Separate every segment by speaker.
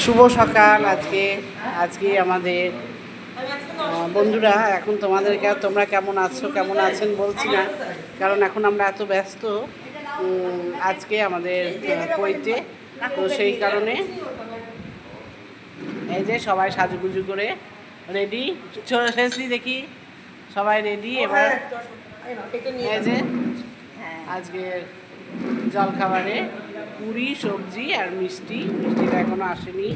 Speaker 1: শুভ সকাল আজকে আজকে আমাদের বন্ধুরা এখন তোমাদেরকে তোমরা কেমন আছো কেমন আছেন বলছি না কারণ এখন আমরা এত ব্যস্ত আজকে আমাদের কইতে তো সেই কারণে এই যে সবাই সাজুগুজু করে রেডি শেষদি দেখি সবাই রেডি এবার এই যে আজকে জলখাবারে পুরি, সবজি আর মিষ্টি। মিষ্টিটা এখনও আসেনি।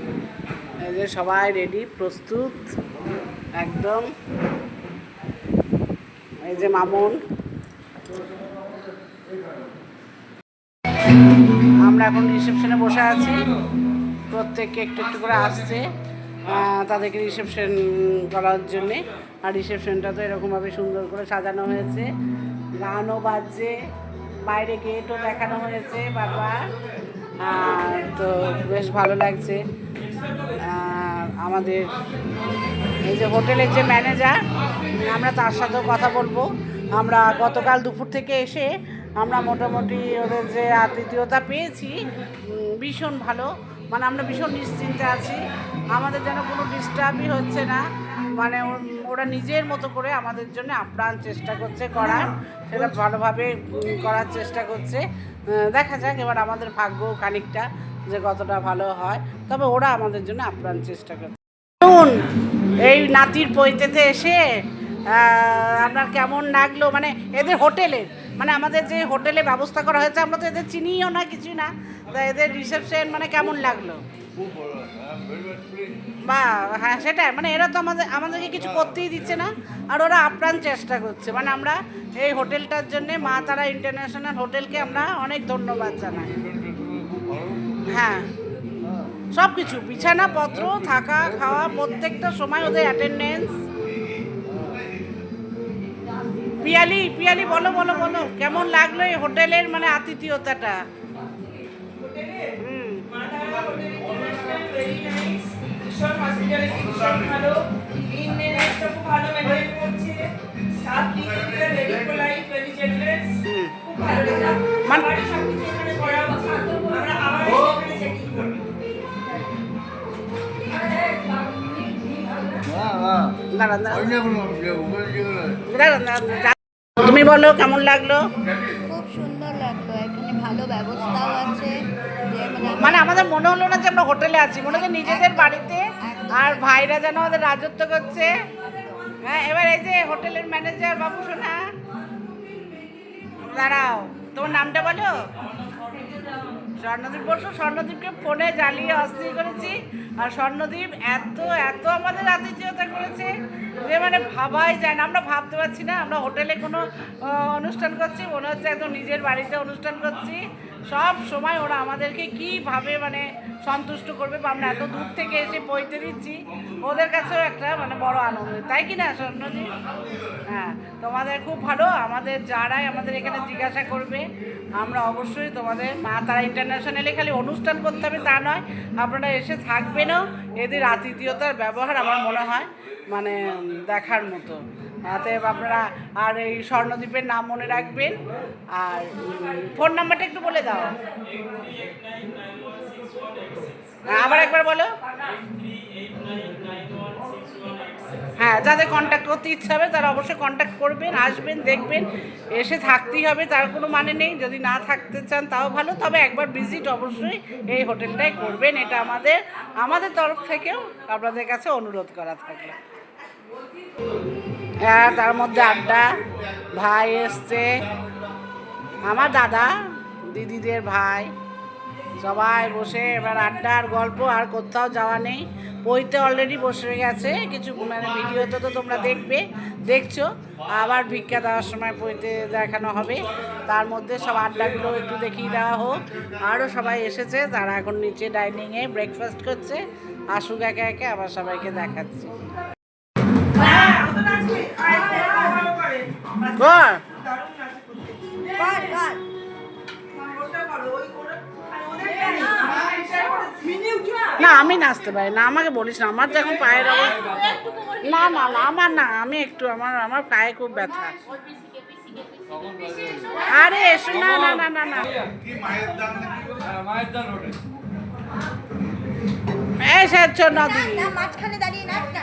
Speaker 1: যে সবাই রেডি প্রস্তুত, একদম। এই যে মামুন। আমরা এখন রিসেপশনে বসে আছি। প্রত্যেককে একটু একটু করে আসছে তাদেরকে রিসেপশন করার জন্যে। আর রিসেপশনটা তো এরকমভাবে সুন্দর করে সাজানো হয়েছে। গানও বাজছে। বাইরে গেটও দেখানো হয়েছে আর তো বেশ ভালো লাগছে। আমাদের এই যে হোটেলের যে ম্যানেজার, আমরা তার সাথেও কথা বলব। আমরা গতকাল দুপুর থেকে এসে আমরা মোটামুটি ওদের যে আতিথেয়তা পেয়েছি ভীষণ ভালো। মানে আমরা ভীষণ নিশ্চিন্তে আছি। আমাদের যেন কোনো ডিস্টার্বই হচ্ছে না। মানে ওরা নিজের মতো করে আমাদের জন্য আপ্রাণ চেষ্টা করছে করার। সেটা ভালোভাবে করার চেষ্টা করছে। দেখা যাক এবার আমাদের ভাগ্য খানিকটা যে কতটা ভালো হয়। তবে ওরা আমাদের জন্য আপ্রাণ চেষ্টা করছে। এই নাতির পৈতেতে এসে আপনার কেমন লাগল? মানে এদের হোটেলের মানে আমাদের যে হোটেলে ব্যবস্থা করা হয়েছে, আমরা তো এদের চিনিও না, কিছুই না। তা এদের রিসেপশন মানে কেমন লাগল। বা হ্যাঁ সেটাই। মানে এরা তো আমাদের আমাদেরকে কিছু করতেই দিচ্ছে না, আর ওরা আপ্রাণ চেষ্টা করছে। মানে আমরা এই হোটেলটার জন্য মা তারা ইন্টারন্যাশনাল হোটেলকে আমরা অনেক ধন্যবাদ জানাই। হ্যাঁ। সব কিছু বিছানাপত্র থাকা, খাওয়া, প্রত্যেকটা সময় ওদের অ্যাটেন্ডেন্স পিয়ালি পিয়ালি, বলো বলো বলো, কেমন লাগল এই হোটেলের মানে আতিথেয়তাটা?
Speaker 2: ভীষণ হসপিটালিটি ভীষণ ভালো। ক্লিননেসটা খুব ভালো মেনটেন করছে। স্টাফ লিডাররা ভেরি পোলাইট ভেরি জেনারেস খুব ভালো লাগল।
Speaker 1: মানে-
Speaker 2: সব কিছু এখানে করা উচিত আমরা আবার এখানে সেটিং করব।
Speaker 1: দাঁড়ান দাঁড়ান দাঁড়ান, দাঁড়ান, দাঁড়ান। তুমি বলো কেমন লাগল
Speaker 3: খুব সুন্দর লাগল। এখানে ভালো যে মানে
Speaker 1: আমাদের মনে হলো না যে আমরা হোটেলে আছি। মনে হচ্ছে নিজেদের বাড়িতে আর ভাইরা যেন আমাদের রাজত্ব করছে। হ্যাঁ এবার এই যে হোটেলের ম্যানেজার বাবু, শোনা। দাঁড়াও, তোমার নামটা বলো? স্বর্ণদ্বীপ বসু স্বর্ণদ্বীপকে ফোনে জ্বালিয়ে অস্থির করেছি। আর স্বর্ণদ্বীপ এত এত আমাদের আতিথেয়তা করেছে যে মানে ভাবাই যায় না। আমরা ভাবতে পারছি না, আমরা হোটেলে কোনো অনুষ্ঠান করছি। মনে হচ্ছে একদম নিজের বাড়িতে অনুষ্ঠান করছি। সব সময় ওরা আমাদেরকে কীভাবে মানে সন্তুষ্ট করবে বা আমরা এত দূর থেকে এসে পইতে দিচ্ছি, ওদের কাছেও একটা মানে বড় আনন্দ। তাই কি না স্বর্ণদ্বীপ হ্যাঁ তোমাদের খুব ভালো। আমাদের যারাই আমাদের এখানে জিজ্ঞাসা করবে, আমরা অবশ্যই তোমাদের মা তারা ইন্টারন্যাশনালে খালি অনুষ্ঠান করতে হবে তা নয়। আপনারা এসে থাকবেনও। এদের আতিথেয়তার ব্যবহার আমার মনে হয়। মানে দেখার মতো। অতএব আপনারা আর এই স্বর্ণদ্বীপের নাম মনে রাখবেন। আর ফোন নাম্বারটা একটু বলে দাও। হ্যাঁ, আবার একবার বলো। হ্যাঁ যাদের কন্ট্যাক্ট করতে ইচ্ছা হবে তারা অবশ্যই কন্ট্যাক্ট করবেন আসবেন দেখবেন। এসে থাকতেই হবে তার কোনো মানে নেই। যদি না থাকতে চান তাও ভালো। তবে একবার ভিজিট অবশ্যই এই হোটেলটাই করবেন। এটা আমাদের আমাদের তরফ থেকেও আপনাদের কাছে অনুরোধ করা থাকল। হ্যাঁ তার মধ্যে আড্ডা। ভাই এসছে। আমার দাদা, দিদিদের ভাই। সবাই বসে এবার আড্ডা আর গল্প, আর কোথাও যাওয়া নেই। বইতে অলরেডি বসে গেছে। কিছু মানে ভিডিওতে তো তোমরা দেখবে, দেখছ। আবার ভিক্ষা দেওয়ার সময় বইতে দেখানো হবে। তার মধ্যে সব আড্ডাগুলো একটু দেখিয়ে দেওয়া হোক। আরও সবাই এসেছে। তারা এখন নিচে ডাইনিংয়ে ব্রেকফাস্ট করছে। আসুক একে একে, আবার সবাইকে দেখাচ্ছি। না, আমি নাচতে পারি না, আমাকে বলিস না। আমার তো এখন পায়ের না না না, আমার না, আমি একটু, আমার আমার পায়ে খুব ব্যথা। আরে, এসো না না না না না। এসেছ
Speaker 3: নদী। মাঝখানে দাঁড়িয়ে নাচ না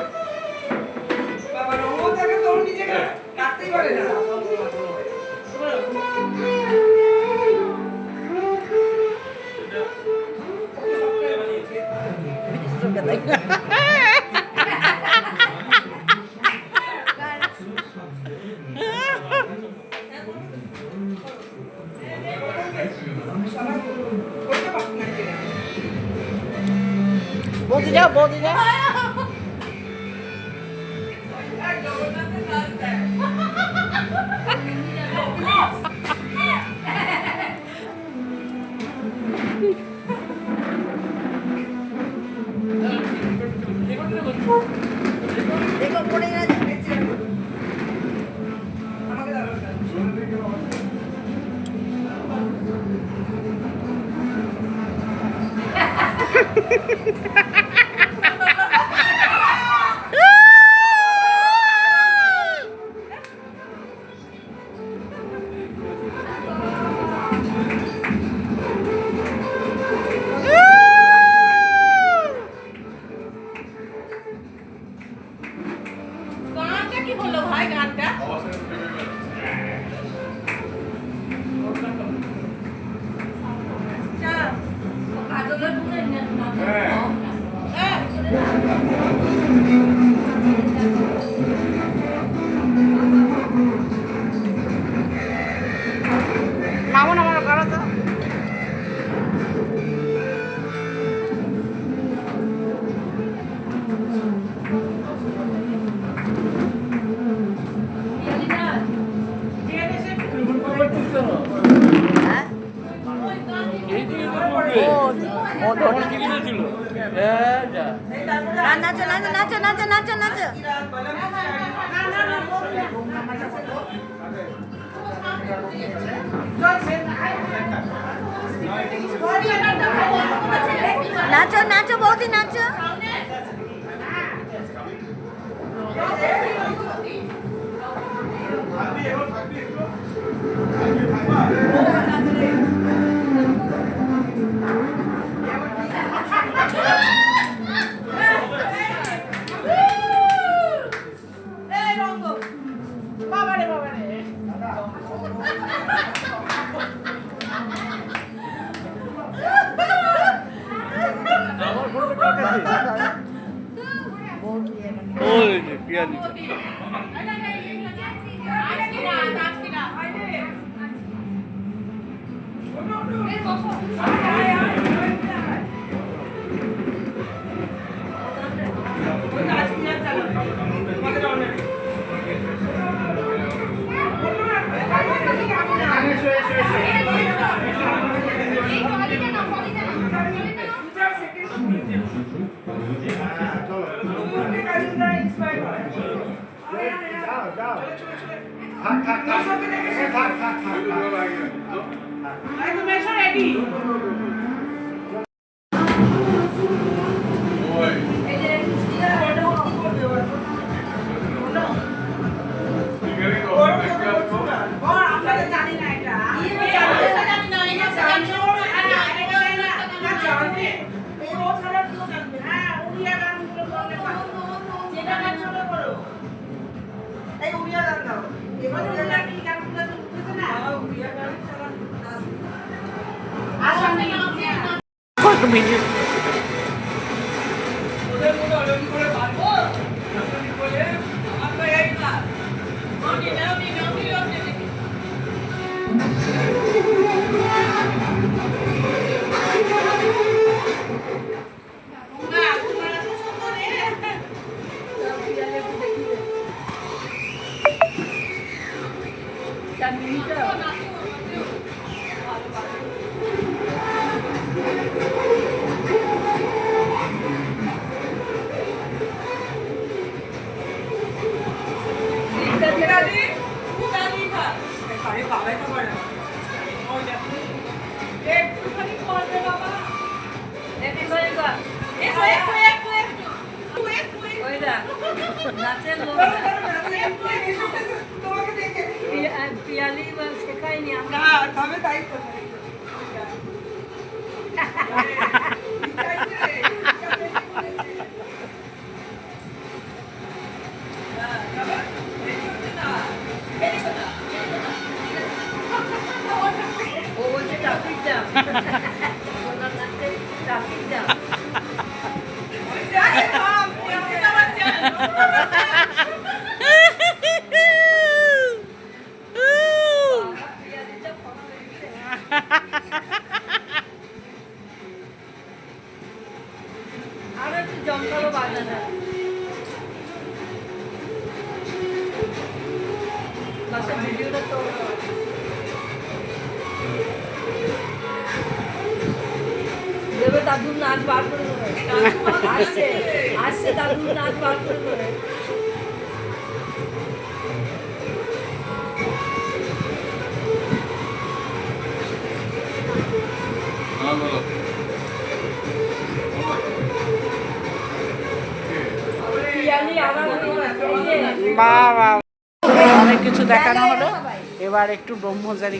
Speaker 1: kadar. Bozacağım, bozacağım.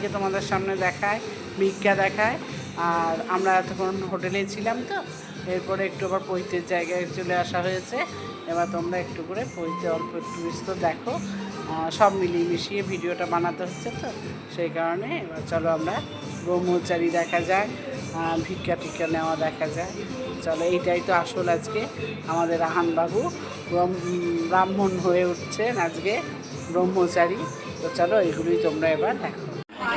Speaker 1: ব্রহ্মচারীকে তোমাদের সামনে দেখায়, ভিক্ষা দেখায়। আর আমরা এতক্ষণ হোটেলেই ছিলাম তো, এরপরে একটু আবার পৈতের জায়গায় চলে আসা হয়েছে। এবার তোমরা একটু করে পৈতে অল্প একটু বিস্তর দেখো। সব মিলিয়ে মিশিয়ে ভিডিওটা বানাতে হচ্ছে তো, সেই কারণে এবার চলো আমরা ব্রহ্মচারী দেখা যায় ভিক্ষা টিক্ষা নেওয়া দেখা যায় চলো, এইটাই তো আসল আজকে আমাদের আহানবাবু। ব্রহ্ম- ব্রাহ্মণ হয়ে উঠছেন আজকে ব্রহ্মচারী। তো চলো, এগুলোই তোমরা এবার দেখো।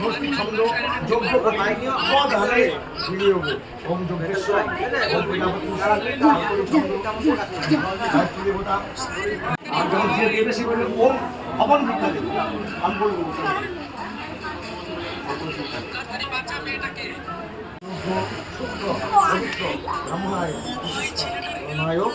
Speaker 4: মূর্তি ছন্দ যজ্ঞ কোথায় পদ হারে বিনিয়োগ ওম যজ্ঞেশ্বর ওম দেবতা আর যখন যে দেবে সে বলবে ওম হবন বিদ্যা দেবতা আমি বলব শুক্র ব্রাহ্মণায় নায়ক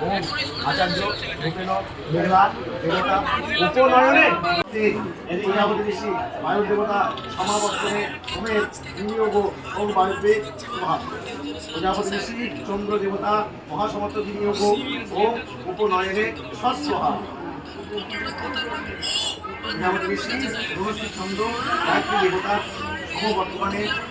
Speaker 4: সর্ব আচার্য দেবতা উপনয়নে দেবতা সমাবর্তনে ঋষি চন্দ্র দেবতা মহাসমর্থ বিনিয়োগ ওম উপনয়নে সৎসহা প্রজাপতি ঋষি রহস্য চন্দ্র গায়ত্রী দেবতা সমবর্তমানে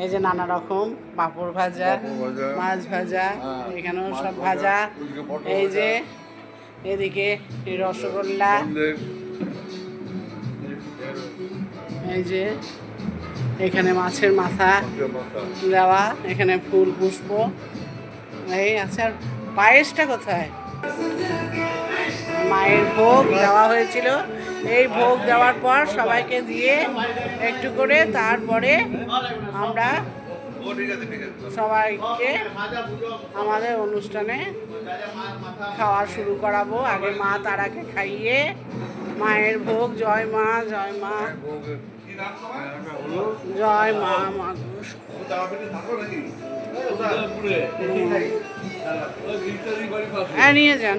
Speaker 1: এই যে নানা রকম পাঁপড় ভাজা মাছ ভাজা এখানেও সব ভাজা এই যে এদিকে রসগোল্লা। এই যে এখানে মাছের মাথা দেওয়া এখানে ফুল পুষ্প। এই আর পায়েসটা কোথায়? মায়ের ভোগ দেওয়া হয়েছিল। এই ভোগ দেওয়ার পর সবাইকে দিয়ে একটু করে তারপরে আমরা সবাইকে আমাদের অনুষ্ঠানে খাওয়া শুরু করাবো। আগে মা তারাকে খাইয়ে মায়ের ভোগ, জয় মা জয় মা জয় মা মা হ্যাঁ নিয়ে যান।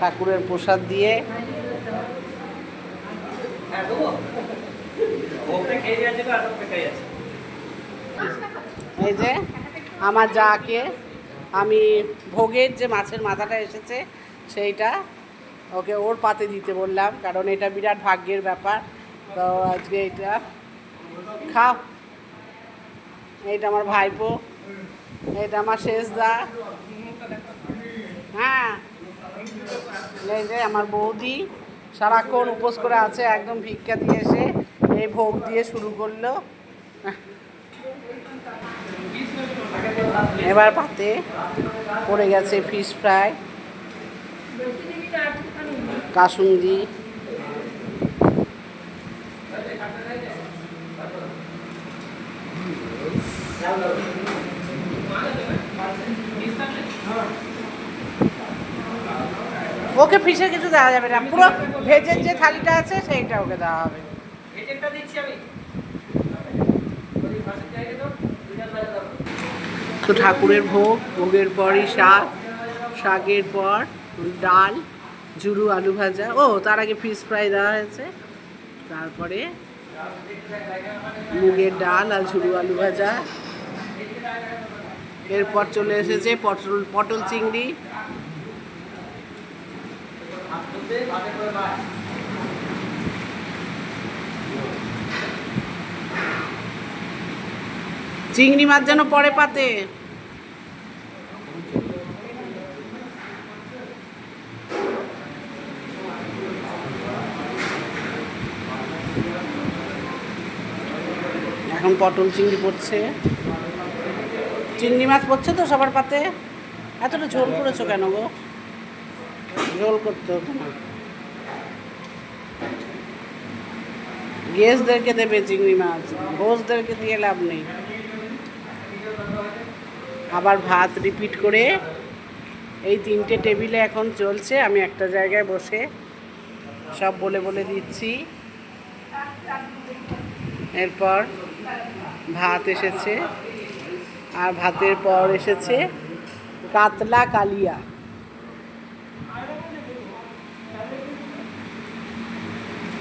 Speaker 1: ঠাকুরের প্রসাদ দিয়ে। এই যে আমার যাকে, আমি ভোগের যে মাছের মাথাটা এসেছে, সেইটা ওকে ওর পাতে দিতে বললাম, কারণ এটা বিরাট ভাগ্যের ব্যাপার। তো আজকে এটা খাও। এইটা আমার ভাইপো এটা আমার শেষদা। হ্যাঁ। যে আমার বৌদি সারাক্ষণ উপোস করে আছে, একদম ভিক্ষা দিয়ে এসে এই ভোগ দিয়ে শুরু করল। এবার পাতে পড়ে গেছে ফিশ ফ্রাই কাসুন্দি। ওকে ফিশে কিছু দেওয়া যাবে না। পুরো ভেজের যে থালিটা আছে সেইটা ওকে দেওয়া হবে। তো ঠাকুরের ভোগ ভোগের পরই শাক শাকের পর ডাল ঝুরু আলু ভাজা। ও তার আগে ফিশ ফ্রাই দেওয়া হয়েছে। তারপরে মুগের ডাল আর ঝুরু আলু ভাজা। এরপর চলে এসেছে পটল পটল চিংড়ি। চিংড়ি মাছ যেন পরে পাতে। এখন পটল চিংড়ি পড়ছে। চিংড়ি মাছ পড়ছে তো সবার পাতে। এতটা ঝোল করেছ কেন গো? ঝোল করতে হতো না গেস্টদেরকে দেবে চিংড়ি মাছ বোসদেরকে দিয়ে লাভ নেই। আবার ভাত রিপিট করে এই তিনটে টেবিলে এখন চলছে। আমি একটা জায়গায় বসে সব বলে বলে দিচ্ছি। এরপর ভাত এসেছে। আর ভাতের পর এসেছে কাতলা কালিয়া।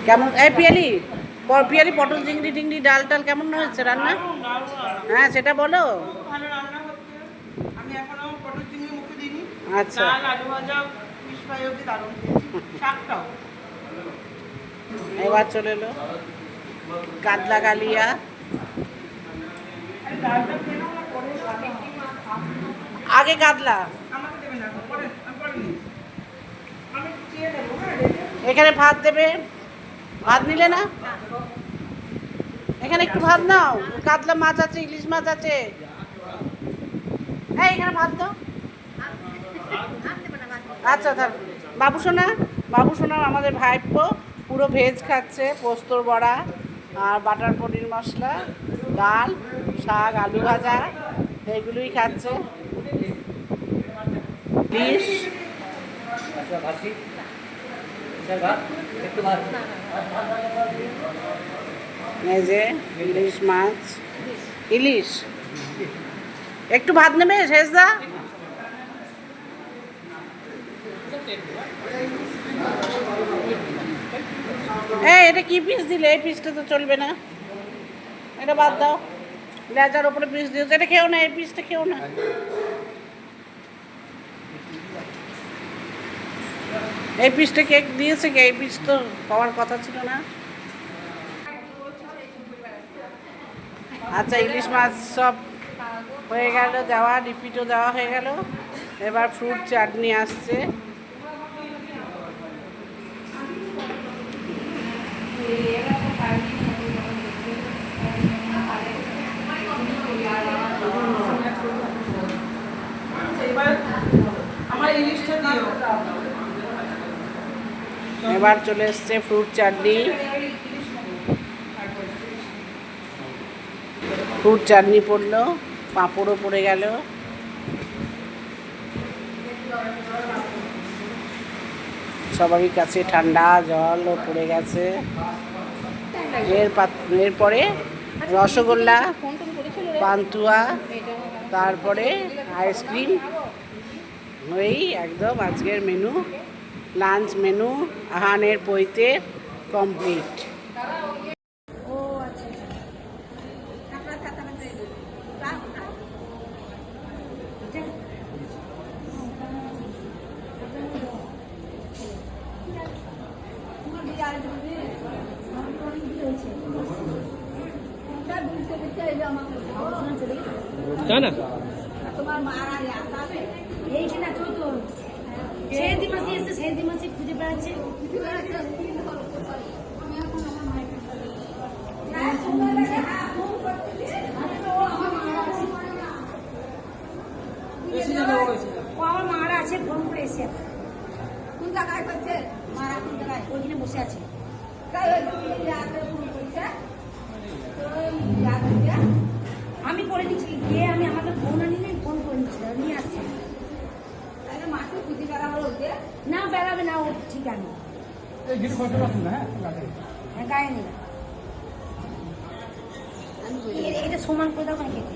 Speaker 1: কেমন? এই পিয়ালি পিয়ালি পটল চিংড়ি টিংড়ি ডাল টাল কেমন হয়েছে রান্না? হ্যাঁ সেটা বলো। আচ্ছা। এবার চলে এলো কাতলা কালিয়া। আগে কাতলা।
Speaker 2: হ্যাঁ
Speaker 1: এখানে ভাত দেবে? ভাত নিলে না? এখানে একটু ভাত নাও। কাতলা মাছ আছে, ইলিশ মাছ আছে। হ্যাঁ এখানে ভাত দাও। আচ্ছা থাক। বাবু সোনা বাবু সোনা আমাদের ভাইপো, পুরো ভেজ খাচ্ছে, পোস্তর বড়া আর বাটার পনির মশলা, ডাল, শাক, আলু ভাজা এইগুলোই খাচ্ছে। ডিশ। ইলিশ মাছ। ইলিশ? একটু ভাত নেবে শেষদা এই, এটা কি পিস দিলে? এই পিসটা তো চলবে না। এটা বাদ দাও। লেজার ওপরে পিস দিয়েছে। এটা খেও না, এই পিসটা খেও না। এই পিসটা কেক দিয়েছে কি? এই পিস তো পাওয়ার কথা ছিল না। আচ্ছা ইলিশ মাছ সব হয়ে গেল, দেওয়া রিপিটও দেওয়া হয়ে গেল। এবার ফ্রুট চাটনি আসছে।
Speaker 2: এবার
Speaker 1: এবার চলে এসছে ফ্রুট চাটনি। ফ্রুট চাটনি পড়ল, পাঁপড়ও পড়ে গেল। সবারই কাছে ঠান্ডা, জলও পড়ে গেছে। এর এরপরে রসগোল্লা, পান্তুয়া, তারপরে আইসক্রিম ওই একদম আজকের মেনু লাঞ্চ মেনু আহানের পৈতে কমপ্লিট
Speaker 5: সেদি মাসি এসে সেদি মাসি খুঁজে বেড়াচ্ছে ও আমার মারা আছে ফোন করে এসে কোন জায়গায় করছে মারা কোন জায়গায় ওইখানে বসে আছে আমি করে দিচ্ছি গিয়ে আমি আমাকে ফোন আনিনি ফোন করে নিচ্ছি নিয়ে আসছি না না ও ঠিক আছে। হ্যাঁ? গায়ে এটা সমান করে দাও কেটে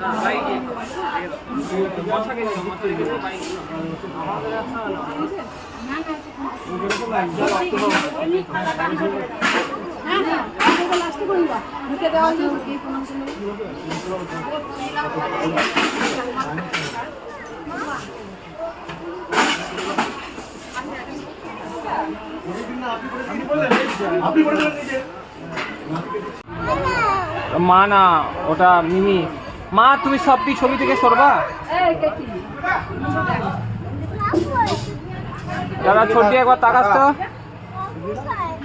Speaker 4: দিলেন নিজে
Speaker 6: মা না ওটা মিমি। মা তুমি সবটি ছবি থেকে সরবা? দাদা ছোট দিয়ে একবার তাকাস তো।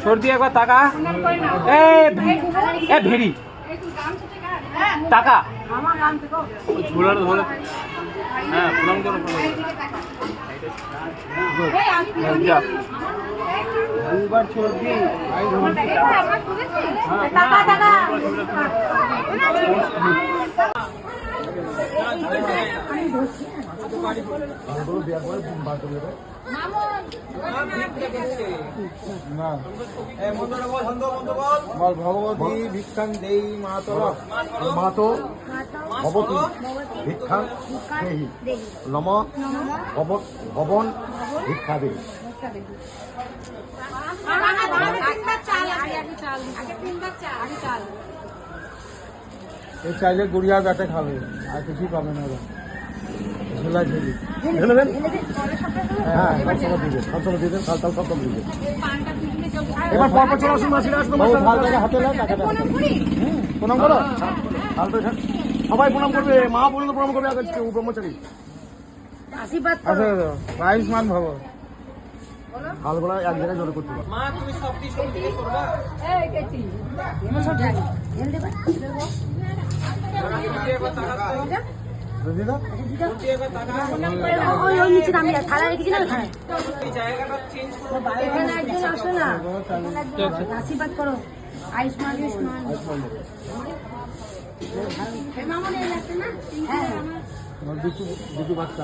Speaker 6: ছোট দিয়ে একবার তাকা। এ এ ভেরি। টাকা
Speaker 7: ঝোলার ধরে হ্যাঁ প্রণাম করো
Speaker 6: যা।
Speaker 7: বল ভগবতী ভিক্ষাং দেই মাতর
Speaker 4: মাতো ভবতী ভিক্ষা দেহি নম ভব ভবন ভিক্ষা দেহি
Speaker 7: এই চাইলে গুড়িয়া ব্যাটে খাবে আর কিছুই পাবে না ওরা। ঝোলা ঝুলি।
Speaker 4: ঢেলে দেন হ্যাঁ সব সময় দিবেন সব সময় দিবেন কাল কাল সব সময় দিবেন এবার পর পর চলে আসুন মাসিরা আসুন।
Speaker 7: হাতে টাকাটা।
Speaker 4: প্রণাম করো। সবাই প্রণাম করবে মা পর্যন্ত প্রণাম করবে আগে ব্রহ্মচারী।
Speaker 5: আশীর্বাদ
Speaker 7: আচ্ছা আয়ুষ্মান ভব।
Speaker 4: হালগোলা এক জায়গায় জড়ো করতে পারবে
Speaker 6: মা তুমি এই
Speaker 5: আশীর্বাদ করো আয়ুষ্মান
Speaker 7: দুটো বাচ্চা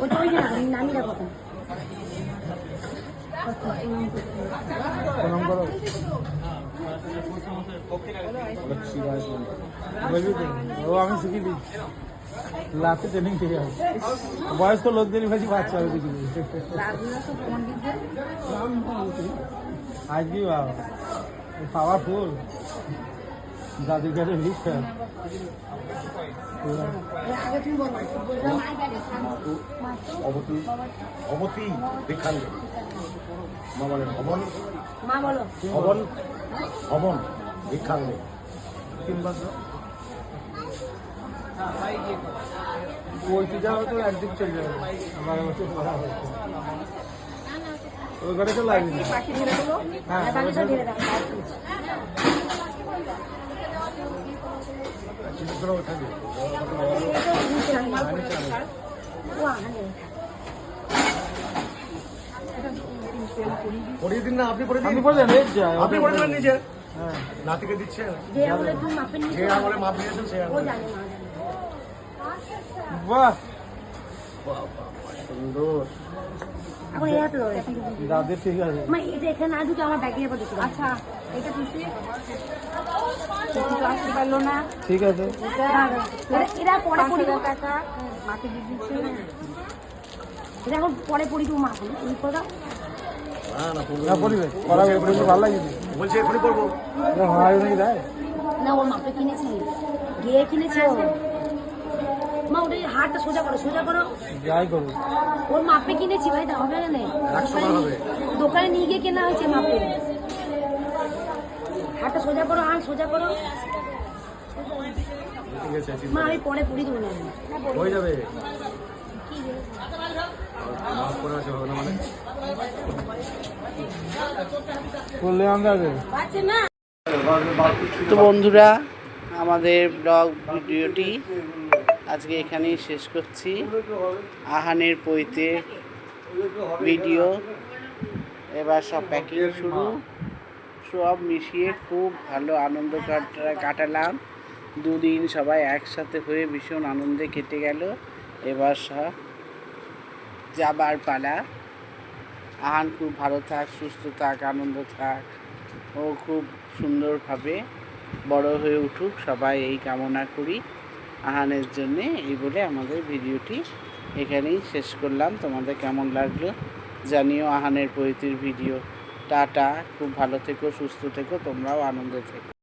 Speaker 5: ওটা ওই না নামি রাখো
Speaker 7: প্রণাম করো বুঝলি তো? ও, আমি শিখি লাতে ট্রেনিং আছে বয়স্ক লোকদেরই বেশি বাচ্চা আজকে বাবা পাওয়ারফুল জাদুঘরের লিস্ট
Speaker 5: আগে
Speaker 4: অবতী অবতী ভিক্ষাঙ্গি মা বলেন
Speaker 5: মা বলো।
Speaker 4: ভবন ভবন ভিক্ষাঙ্গি
Speaker 7: ওই একদিক চলে যাবে আমার পড়া হচ্ছে ওই ঘরে তো লাগবে
Speaker 5: ধরে দেবো
Speaker 7: হ্যাঁ,
Speaker 5: আর বাকি সব ধরে রাখো
Speaker 4: চিত্র থাকবে
Speaker 5: ও আনে
Speaker 4: পড়িয়ে দিন না আপনি পড়ে দিন
Speaker 7: আপনি
Speaker 4: পড়ে দেবেন নিজে।
Speaker 7: হ্যাঁ।
Speaker 4: নাতিকে দিচ্ছে।
Speaker 5: যে
Speaker 4: আমলে মাপ নিয়েছেন সে
Speaker 5: জানে
Speaker 7: বাহ।
Speaker 4: সুন্দর।
Speaker 5: এখন এই হাতে ধরে।
Speaker 7: ঠিক আছে।
Speaker 5: মা এটা এখানে না ঢুকে আমার ব্যাগের উপর ঢুকে আচ্ছা এটা তুই? আসতে পারল না
Speaker 7: ঠিক আছে
Speaker 5: এরা- এরা পরে পড়ি টাকা মাকে দিয়ে দিচ্ছে এটা এখন পরে পড়ি তুমি মা। এই কথা
Speaker 4: না না পড়বে
Speaker 7: না পরিবে করা পরিবে ভালো লাগে।
Speaker 4: বলছি এখনই করব
Speaker 7: হয় নাকি দেয়
Speaker 5: না ওর মাপে কিনেছি গিয়ে কিনেছে ও মা ওটা হাতটা সোজা করো সোজা করো।
Speaker 7: যাই করব
Speaker 5: ওর মাপে কিনেছি ভাই তা হবে না দোকানে নিয়ে গিয়ে কেনা হয়েছে মাপে। হাতটা সোজা করো হাত সোজা করো।
Speaker 4: ঠিক আছে ঠিক
Speaker 5: মা আমি পরে দেবো না।
Speaker 4: হয়ে যাবে। করে মানে?
Speaker 1: তো বন্ধুরা আমাদের ব্লগ ভিডিওটি আজকে এখানেই শেষ করছি। আহানের পইতে ভিডিও, এবার সব প্যাকিং শুরু। সব মিশিয়ে খুব ভালো আনন্দ কাটালাম। দুদিন সবাই একসাথে হয়ে ভীষণ আনন্দে কেটে গেল। এবার সব যাবার পালা। আহান খুব ভালো থাক, সুস্থ থাক, আনন্দ থাক। ও খুব সুন্দরভাবে বড় হয়ে উঠুক। সবাই এই কামনা করি। আহানের জন্যে এই বলে আমাদের ভিডিওটি এখানেই শেষ করলাম। তোমাদের কেমন লাগল জানিও আহানের পৈতির ভিডিও। টাটা, খুব ভালো থেকো, সুস্থ থেকো, তোমরাও আনন্দে থেকো।